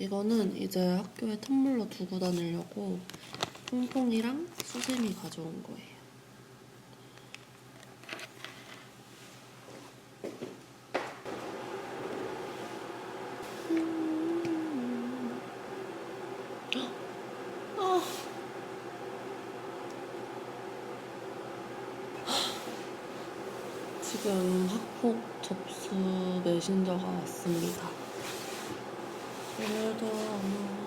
이거는 이제 학교에 텀블러 두고 다니려고 퐁퐁이랑 수세미 가져온 거예요. 아. 지금 학폭 접수 메신저가 왔습니다. 그래도 아마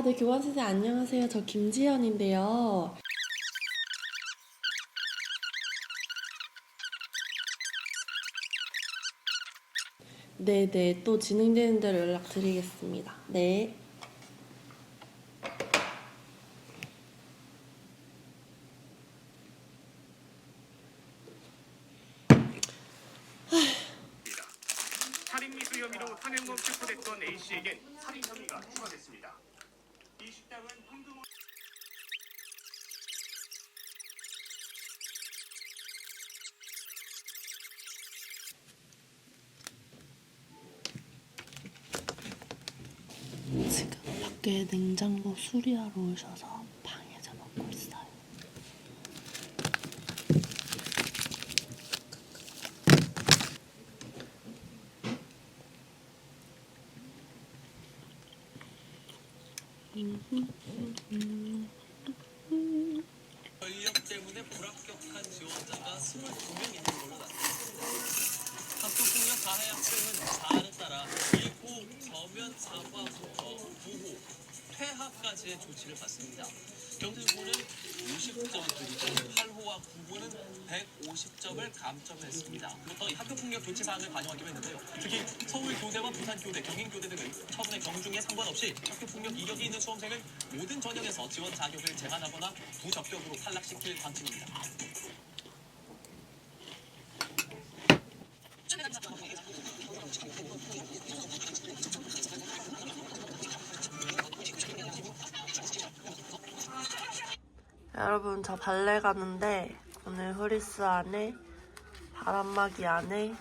아, 네, 교원 선생 안녕하세요. 저 김지연인데요. 네, 네, 또 진행되는 대로 연락드리겠습니다. 네. 살인 미수 혐의로 탄핵범 체포됐던 A 씨에겐 살인 혐의가 추가됐습니다. 이 식당은 황금호 지금 밖에 냉장고 수리하러 오셔서 먹고 있어요. 권력 때문에 불합격한 지원자가 22명 있는 걸로 나타났습니다. 학교 폭력 가해 학생은 사안에 따라 1호 저면 사과부터 9호 퇴학까지의 조치를 받습니다. 경찰부는 50점 그리고 8호와 9호는 150점을 감점했습니다. 부터 이 학교 폭력 조치 사항을 반영하기로 했는데요. 특히 서울 교대와 부산 교대, 경인 교대 등의 처분의 경중에 상관없이 학교 폭력 이력이 있는 수험생을 모든 전형에서 지원 자격을 제한하거나 부적격으로 탈락시킬 방침입니다. 여러분 저 발레 가는데 오늘 후리스 안에 바람막이 안에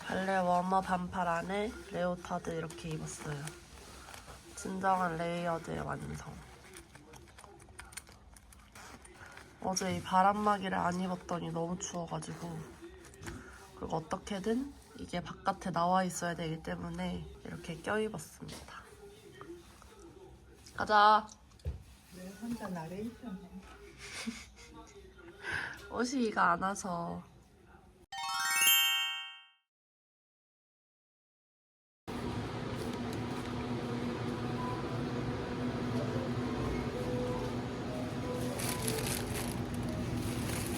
발레 워머 반팔 안에 레오타드 이렇게 입었어요. 진정한 레이어드의 완성. 어제 이 바람막이를 안 입었더니 너무 추워가지고 그리고 어떻게든 이게 바깥에 나와 있어야 되기 때문에 이렇게 껴입었습니다. 가자. 내 혼자 나레이션 옷이 이가 안 와서.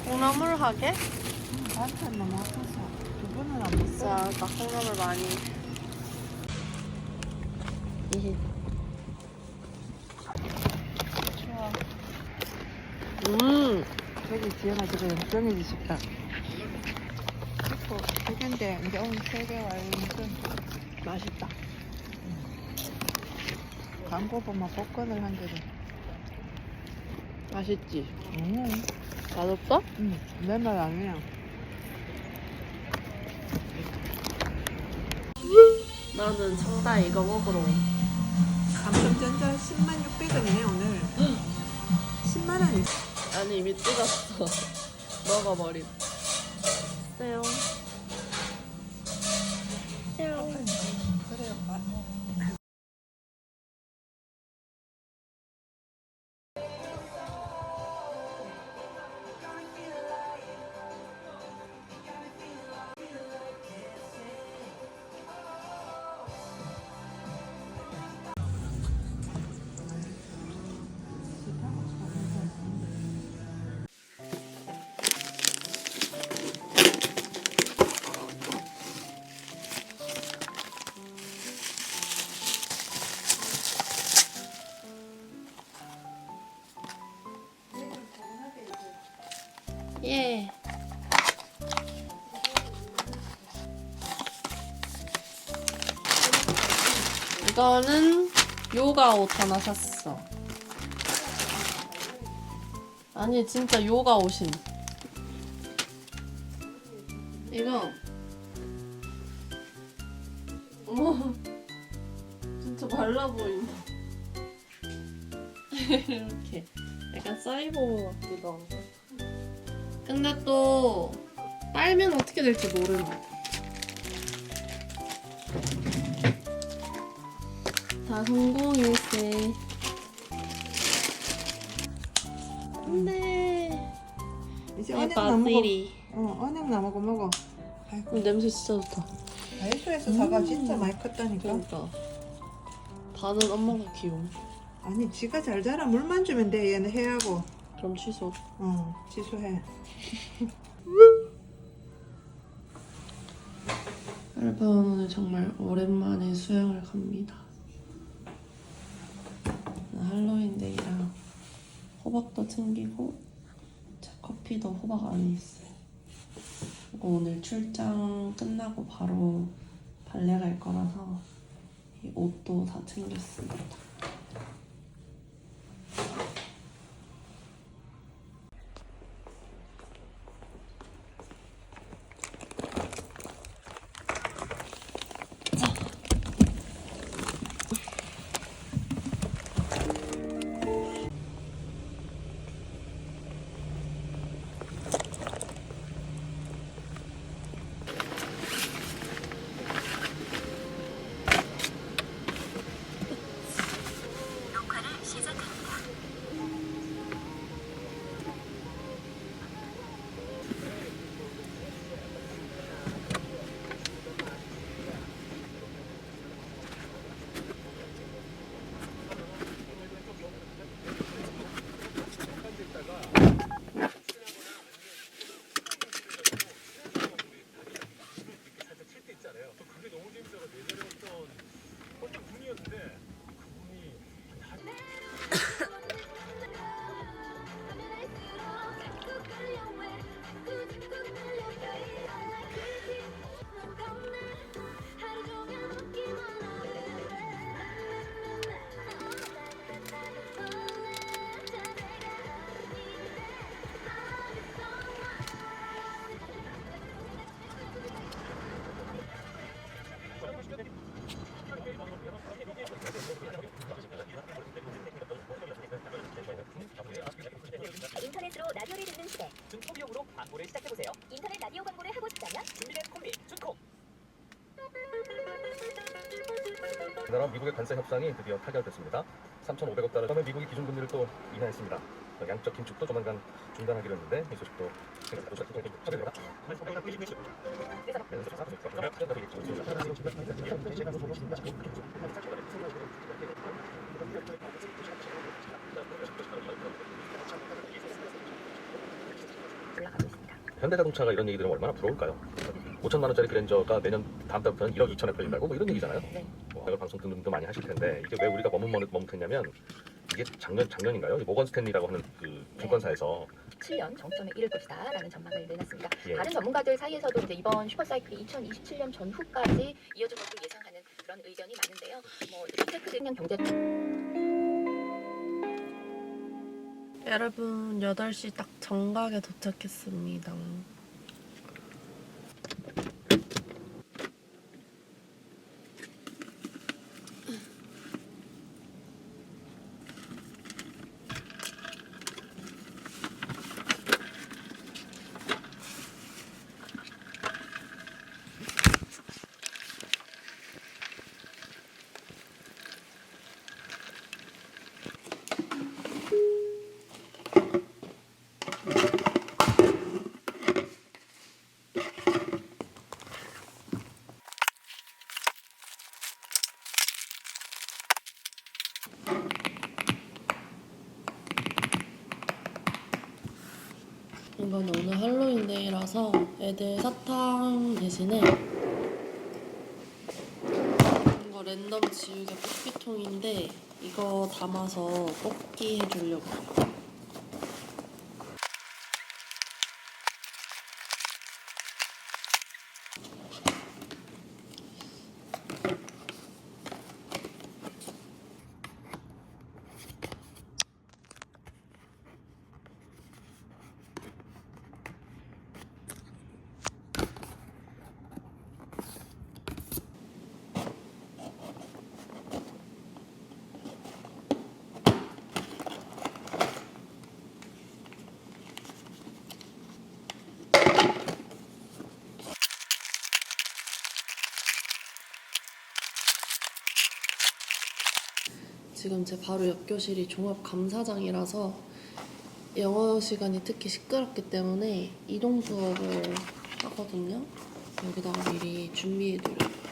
콩나물 하게? 반찬 너무 아파서 두 번은 안 먹어. 자, 나 콩나물 많이. 좋아. 음 저기 지연아 지금 정해지 그리고 세 개인데 이제 오늘 세개 무슨 맛있다. 광고 보면 복권을 한 개를 맛있지? 응, 맛없어? 응, 내말 아니야. 나는 청다 이거 먹으러 온. 감성전자 10만 600원이네 오늘. 10만 원이 아니 이미 찍었어. 먹어버림 그래요 요가 옷 하나 샀어. 아니 진짜 요가 옷임. 이거 어머 진짜 발라 보인다. 이렇게 약간 사이버 같기도 하고. 근데 또 빨면 어떻게 될지 모르는. 다 성공일세. 안돼. 이제 나무고 바지리. 어 언행 나무고 먹어 아이고 냄새 진짜 좋다. 다이소에서 사과 진짜 많이 컸다니까 그러니까 반은 엄마가 키움. 아니 지가 잘 자라 물만 주면 돼 얘는 해하고 그럼 취소. 어 취소해 여러분 오늘 정말 오랜만에 수영을 갑니다. 할로윈데이랑 호박도 챙기고 자, 커피도 호박 안에 있어요. 그리고 오늘 출장 끝나고 바로 발레 갈 거라서 이 옷도 다 챙겼습니다. 우리나라 미국의 관세 협상이 드디어 타결됐습니다. 3,500억 달러. 그다음에 미국이 기준금리를 또 인하했습니다. 양적 긴축도 조만간 중단하기로 했는데 이 소식도. 현대자동차가 이런 얘기 들으면 얼마나 부러울까요? 5천만 원짜리 그랜저가 내년 다음 달부터는 1억 2천에 팔린다고 뭐 이런 얘기잖아요. 네. 방송 듣는 분도 많이 하실 텐데 이게 왜 우리가 머뭇머뭇 머뭇했냐면 이게 작년 작년인가요? 이 모건 스탠리라고 하는 그 증권사에서 7년 정점에 이를 것이다라는 전망을 내놨습니다. 예. 다른 전문가들 사이에서도 이제 이번 슈퍼사이클이 2027년 전후까지 이어질 것으로 예상하는 그런 의견이 많은데요. 뭐 테크 대면 경제 여러분 8시 딱 정각에 도착했습니다. 이건 오늘 할로윈데이라서 애들 사탕 대신에 이거 랜덤 지우개 뽑기통인데 이거 담아서 뽑기 해주려고 지금 제 바로 옆 교실이 종합 감사장이라서 영어 시간이 특히 시끄럽기 때문에 이동 수업을 하거든요. 여기다가 미리 준비해드려요.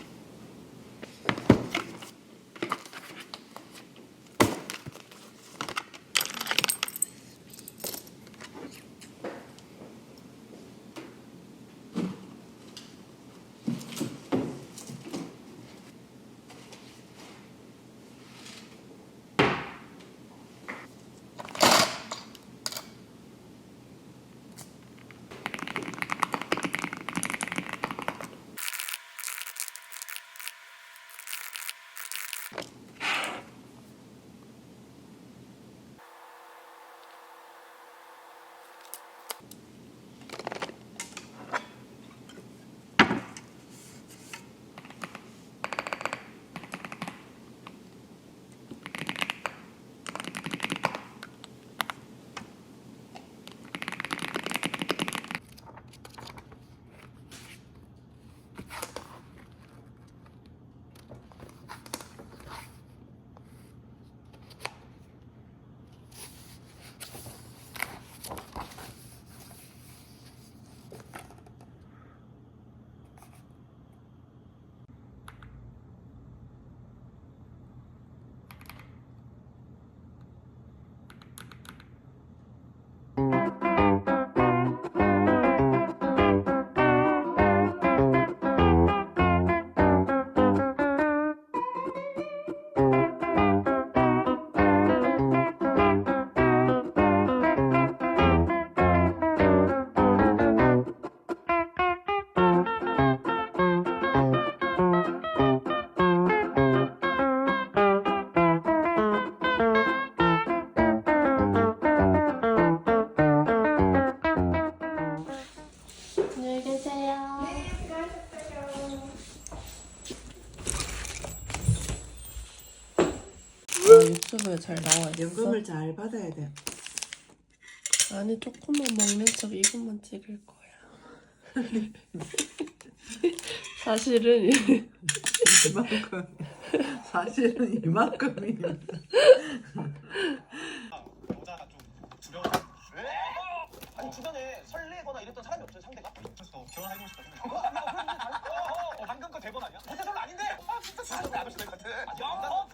연금을 잘 받아야 돼. 아니 조금만 먹는 척 이것만 찍을 거야. 사실은 이만큼. 사실은 이만큼이. 여자가 좀 두려워. 왜? 아니 주변에 설레거나 이랬던 사람이 없어요 상대가? 저 결혼하고 싶다 생각. 어, 방금 거 대본 아니야? 대본 아닌데. 아 진짜 사람이 아저씨 될것 같아. 영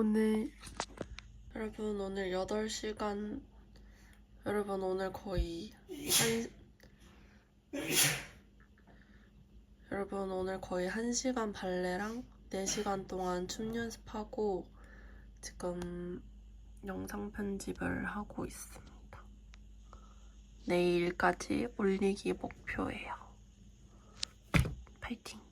오늘 여러분 오늘 8시간 여러분 오늘 거의 한 여러분 오늘 거의 1시간 발레랑 4시간 동안 춤 연습하고 지금 영상 편집을 하고 있습니다. 내일까지 올리기 목표예요. 파이팅!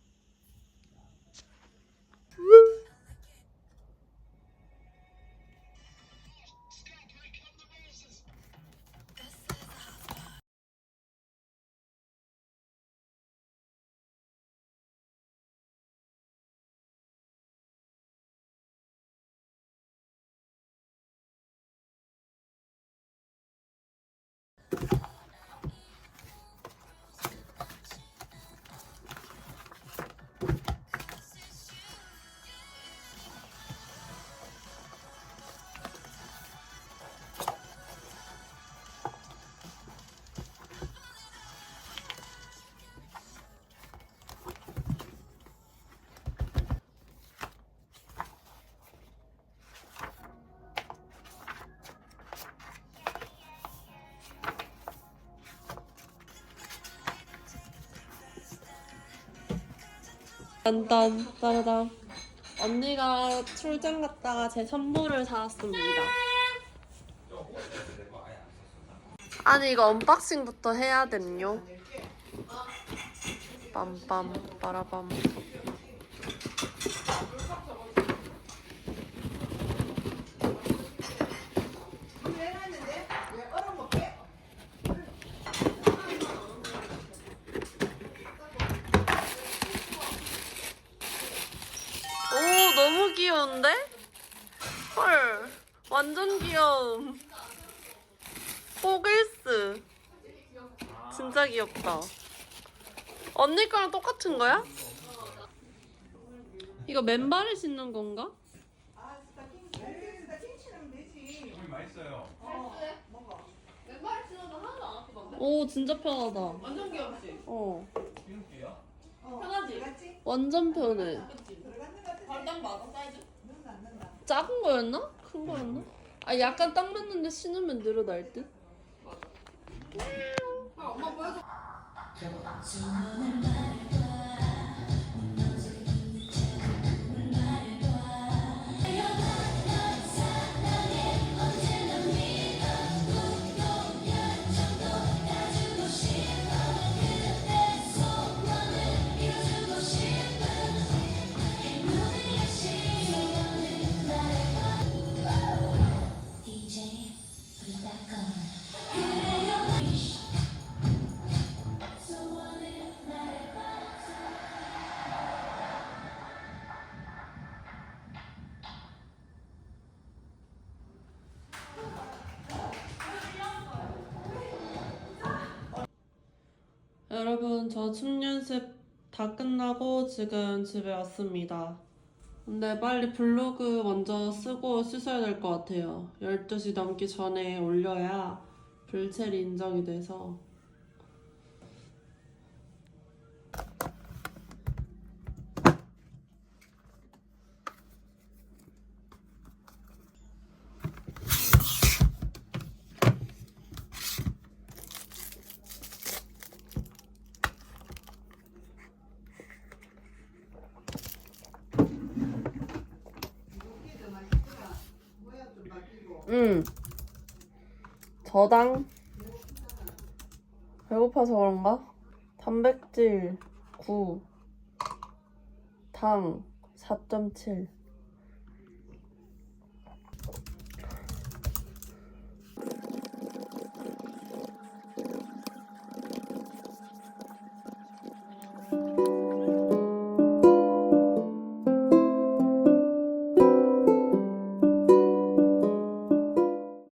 딴딴 따라단 언니가 출장 갔다가 제 선물을 사왔습니다. 아니 이거 언박싱부터 해야 됨요. 빰빰 빠라밤. 오 너무 귀여운데? 헐 완전 귀여움 포글스 진짜 귀엽다 언니 거랑 똑같은 거야? 이거 맨발에 신는 건가? 오 진짜 편하다 완전 귀엽지? 어 편하지? 완전 편해 작은 거였나? 큰 거였나? 아 약간 딱 맞는데 신으면 늘어날 듯? 여 러분 저 춤 연습 다 끝나고 지금 집에 왔습니다. 근데 빨리 블로그 먼저 쓰고 씻어야 될 것 같아요. 12시 넘기 전에 올려야 불첼이 인정이 돼서 응. 저당 배고파서 그런가? 단백질 9, 당 4.7.